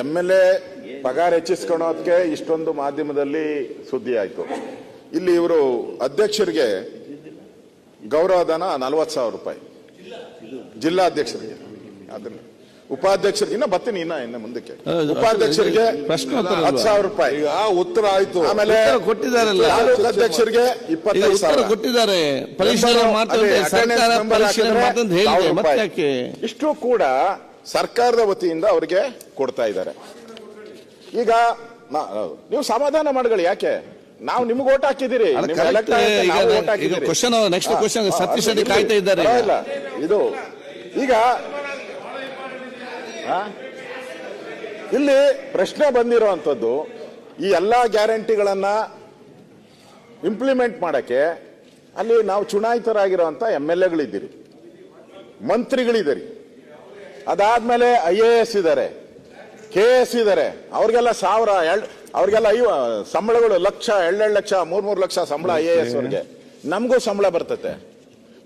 M L A ಪಗಾರ ಹೆಚ್ಚಿಸ್ಕೊಳೋದಕ್ಕೆ ಇಷ್ಟೊಂದು ಮಾಧ್ಯಮದಲ್ಲಿ ಸುದ್ದಿ ಆಯಿತು. ಇಲ್ಲಿ ಇವರು ಅಧ್ಯಕ್ಷರಿಗೆ ಗೌರವಧನ ನಲವತ್ತು ಸಾವಿರ ರೂಪಾಯಿ. ಜಿಲ್ಲಾಧ್ಯಕ್ಷರಿಗೆ ಅದನ್ನ. ಉಪಾಧ್ಯಕ್ಷರಿಗೆ ಇನ್ನ ಬರ್ತೀನಿ ಇನ್ನ ಇನ್ನ ಮುಂದಕ್ಕೆ. ಉಪಾಧ್ಯಕ್ಷರಿಗೆ ಪ್ರಶ್ನೋತ್ತರ ಹತ್ತು ಸಾವಿರ ರೂಪಾಯಿ. ಈಗ ಉತ್ತರ ಆಯ್ತು. ಆಮೇಲೆ ಉತ್ತರ ಕೊಟ್ಟಿದ್ದಾರಲ್ಲ. ತಾಲೂಕು ಅಧ್ಯಕ್ಷರಿಗೆ ಇಪ್ಪತ್ತೈದು ಸಾವಿರ. ಕೊಟ್ಟಿದ್ದಾರೆ. ಪರಿಶೀಲನೆ ಸರ್ಕಾರ member ಪರಿಶೀಲನೆ ಹಾಕಿದ್ರೆ ಮಾಡ್ತಂತ ಹೇಳಿದೆ ಮತ್ತೆ ಯಾಕೆ? ಇಷ್ಟು ಕೂಡ ಸರ್ಕಾರದ ವತಿಯಿಂದ ಅವರಿಗೆ ಕೊಡ್ತಾ ಇದ್ದಾರೆ. ಈಗ. ನೀವು ಸಮಾಧಾನ ಮಾಡ್ಕೊಳ್ಳಿ ಯಾಕೆ? ನಾವು ನಿಮ್ಗೆ ಓಟ್ ಹಾಕಿದಿರಿ ಅಲ್ಲ, ನೆಕ್ಸ್ಟ್ ಹಾ, ಸತೀಶ್ ರೆಡ್ಡಿ ಕಾಯ್ತಾ ಇದ್ದಾರೆ. ಇದು ಈಗ? ಇಲ್ಲಿ ಪ್ರಶ್ನೆ ಬಂದಿರುವಂಥದ್ದು ಈ ಎಲ್ಲ ಗ್ಯಾರಂಟಿಗಳನ್ನು ಇಂಪ್ಲಿಮೆಂಟ್ ಮಾಡೋಕ್ಕೆ ಅಲ್ಲಿ ನಾವು ಚುನಾಯಿತರಾಗಿರುವಂಥ ಎಂ ಎಲ್ ಎಗಳಿದ್ದೀರಿ. ಮಂತ್ರಿಗಳಿದ್ದೀರಿ. ಅದಾದ್ಮೇಲೆ ಐ ಎ ಎಸ್ ಇದ್ದಾರೆ ಕೆ ಎಸ್ ಇದ್ದಾರೆ. ಅವ್ರಿಗೆಲ್ಲ ಸಾವಿರ ಎರಡು ಅವ್ರಿಗೆಲ್ಲ ಐವ ಸಂಬಳಗಳು ಲಕ್ಷ ಎರಡೆರಡು ಲಕ್ಷ ಮೂರ್ ಮೂರು ಲಕ್ಷ ಸಂಬಳ ಐ ಎ ಎಸ್ ಅವ್ರಿಗೆ. ನಮಗೂ ಸಂಬಳ ಬರ್ತತೆ.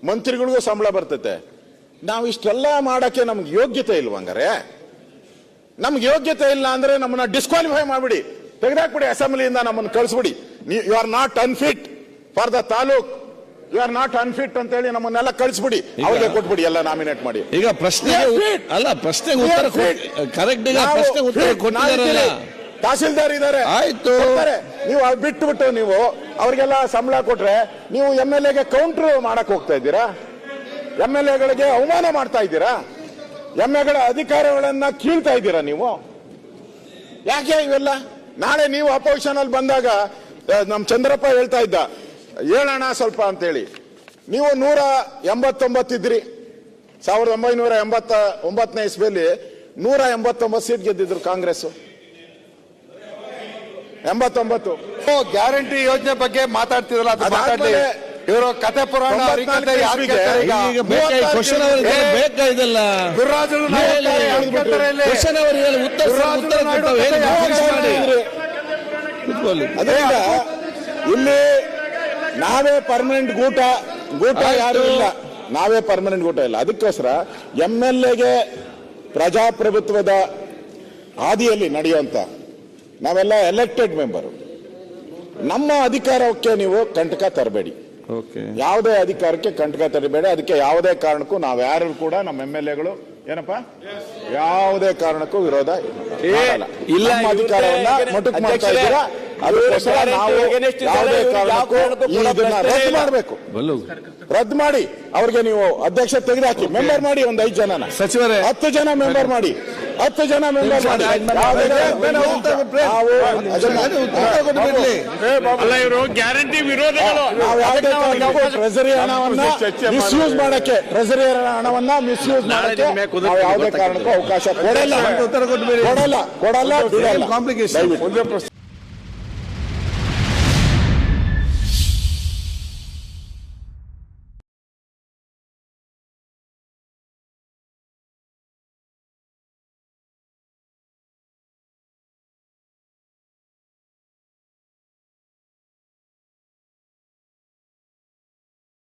ಮಂತ್ರಿಗಳಿಗೂ ಸಂಬಳ ಬರ್ತತೆ. ನಾವು ಇಷ್ಟೆಲ್ಲ ಮಾಡೋಕ್ಕೆ ನಮ್ಗೆ ಯೋಗ್ಯತೆ ಇಲ್ವಂಗಾರೆ ನಮ್ಗೆ ಯೋಗ್ಯತೆ ಇಲ್ಲ ಅಂದ್ರೆ ನಮ್ಮನ್ನ ಡಿಸ್ಕ್ವಾಲಿಫೈ ಮಾಡಿಬಿಡಿ. ತೆಗೆದಾಕ್ಬಿಡಿ ಅಸೆಂಬ್ಲಿಯಿಂದ ನಮ್ಮನ್ನು ಕಳಿಸ್ಬಿಡಿ. You are not unfit for the taluk. You are not unfit ಅಂತ ಹೇಳಿ ನಮ್ಮನ್ನೆಲ್ಲ ಕಳಿಸ್ಬಿಡಿ. ಅವ್ರಿಗೆ ಕೊಟ್ಬಿಡಿ ಎಲ್ಲ ನಾಮಿನೇಟ್ ಮಾಡಿ. ಈಗ ಪ್ರಶ್ನೆ ಅಲ್ಲ ಪ್ರಶ್ನೆಗೆ ಉತ್ತರ ಕರೆಕ್ಟ್ ಪ್ರಶ್ನೆ ಉತ್ತರ. ತಹಸೀಲ್ದಾರ್ ಇದ್ದಾರೆ. ಆಯ್ತು. ನೀವು ಬಿಟ್ಟು ಬಿಟ್ಟು ನೀವು ಅವ್ರಿಗೆಲ್ಲ ಸಂಬಳ ಕೊಟ್ರೆ ನೀವು ಎಂ ಎಲ್ ಎಗೆ ಕೌಂಟರ್ ಮಾಡಕ್ ಹೋಗ್ತಾ ಇದ್ದೀರಾ? ಎಂ ಎಲ್ ಎಗಳಿಗೆ ಅವಮಾನ ಮಾಡ್ತಾ ಇದ್ದೀರಾ? ಎಂ ಎಗಳ ಅಧಿಕಾರಗಳನ್ನ ಕೀಳ್ತಾ ಇದ್ದೀರಾ ನೀವು? ಯಾಕೆ ಇವೆಲ್ಲ? ನಾಳೆ ನೀವು ಅಪೋಸಿಷನ್ ಅಲ್ಲಿ ಬಂದಾಗ ನಮ್ಮ ನಮ್ ಚಂದ್ರಪ್ಪ ಹೇಳ್ತಾ ಇದ್ದ ಹೇಳೋಣ ಸ್ವಲ್ಪ ಅಂತೇಳಿ. ನೀವು ನೂರ ಎಂಬತ್ತೊಂಬತ್ತಿದ್ರಿ ಸಾವಿರದ ಒಂಬೈನೂರ ಎಂಬತ್ತ ಒಂಬತ್ತನೇ ಇಸ್ವಿಯಲ್ಲಿ ನೂರ ಎಂಬತ್ತೊಂಬತ್ತು ಸೀಟ್ ಗೆದ್ದಿದ್ರು ಕಾಂಗ್ರೆಸ್. ಎಂಬತ್ತೊಂಬತ್ತು. ಗ್ಯಾರಂಟಿ ಯೋಜನೆ ಬಗ್ಗೆ ಮಾತಾಡ್ತಿದ್ರಲ್ಲ ಇವರು ಕತೆ ಪುರಾಣ ಇಲ್ಲಿ? ಅದರಿಂದ ನಾವೇ ಪರ್ಮನೆಂಟ್ ಗೂಟ. ಗೂಟ ಯಾರು ಇಲ್ಲ. ನಾವೇ ಪರ್ಮನೆಂಟ್ ಗೂಟ ಇಲ್ಲ. ಅದಕ್ಕೋಸ್ಕರ ಎಂ ಎಲ್ ಎಗೆ ಪ್ರಜಾಪ್ರಭುತ್ವದ ಹಾದಿಯಲ್ಲಿ ನಡೆಯುವಂತ ನಾವೆಲ್ಲ ಎಲೆಕ್ಟೆಡ್ ಮೆಂಬರು ನಮ್ಮ ಅಧಿಕಾರಕ್ಕೆ ನೀವು ಕಂಟಕ ತರಬೇಡಿ. ಯಾವುದೇ ಅಧಿಕಾರಕ್ಕೆ ಕಂಟಕ ತರಬೇಡಿ ಅದಕ್ಕೆ ಯಾವುದೇ ಕಾರಣಕ್ಕೂ ನಾವ್ಯಾರು ಕೂಡ ನಮ್ಮ ಎಂ ಎಲ್ ಎಗಳು ಏನಪ್ಪ? ಯಾವುದೇ ಕಾರಣಕ್ಕೂ ವಿರೋಧ. ಇಲ್ಲ, ಅಧಿಕಾರವನ್ನ ಮೊಟಕ್ ಮಾಡ್ತಾ ಇದ್ದೀರಾ? ಅದಕ್ಕೋಸ್ಕರ ನಾವು ಯಾವುದೇ ಕಾರಣಕ್ಕೂ ಇದನ್ನ ರದ್ದು. ಮಾಡಬೇಕು. ರದ್ದು ಮಾಡಿ. ಅವ್ರಿಗೆ ನೀವು ಅಧ್ಯಕ್ಷ ತೆಗೆದುಹಾಕಿ ಮೆಂಬರ್ ಮಾಡಿ ಒಂದ್ ಐದು ಜನ ಸಚಿವರೇ. ಹತ್ತು ಜನ ಮೆಂಬರ್ ಮಾಡಿ. ಹತ್ತು ಜನ ಮೆಂಬರ್ ಇವರು ಗ್ಯಾರಂಟಿ ವಿರೋಧಗಳು. ನಾವು ಯಾವುದೇ ಕಾರಣಕ್ಕೂ ಟ್ರೆಸರಿ ಹಣವನ್ನ ಮಿಸ್ಯೂಸ್ ಮಾಡಕ್ಕೆ ಟ್ರೆಸರಿ ಹಣವನ್ನ ಮಿಸ್ಯೂಸ್ ಮಾಡಕ್ಕೆ ನಾವು ಯಾವುದೇ ಕಾರಣಕ್ಕೂ ಅವಕಾಶ ಕೊಡಲ್ಲ. ಕೊಡಲ್ಲ ಕೊಡಲ್ಲ ಬಿಡಲ್ಲ. ದಯವಿಟ್ಟು.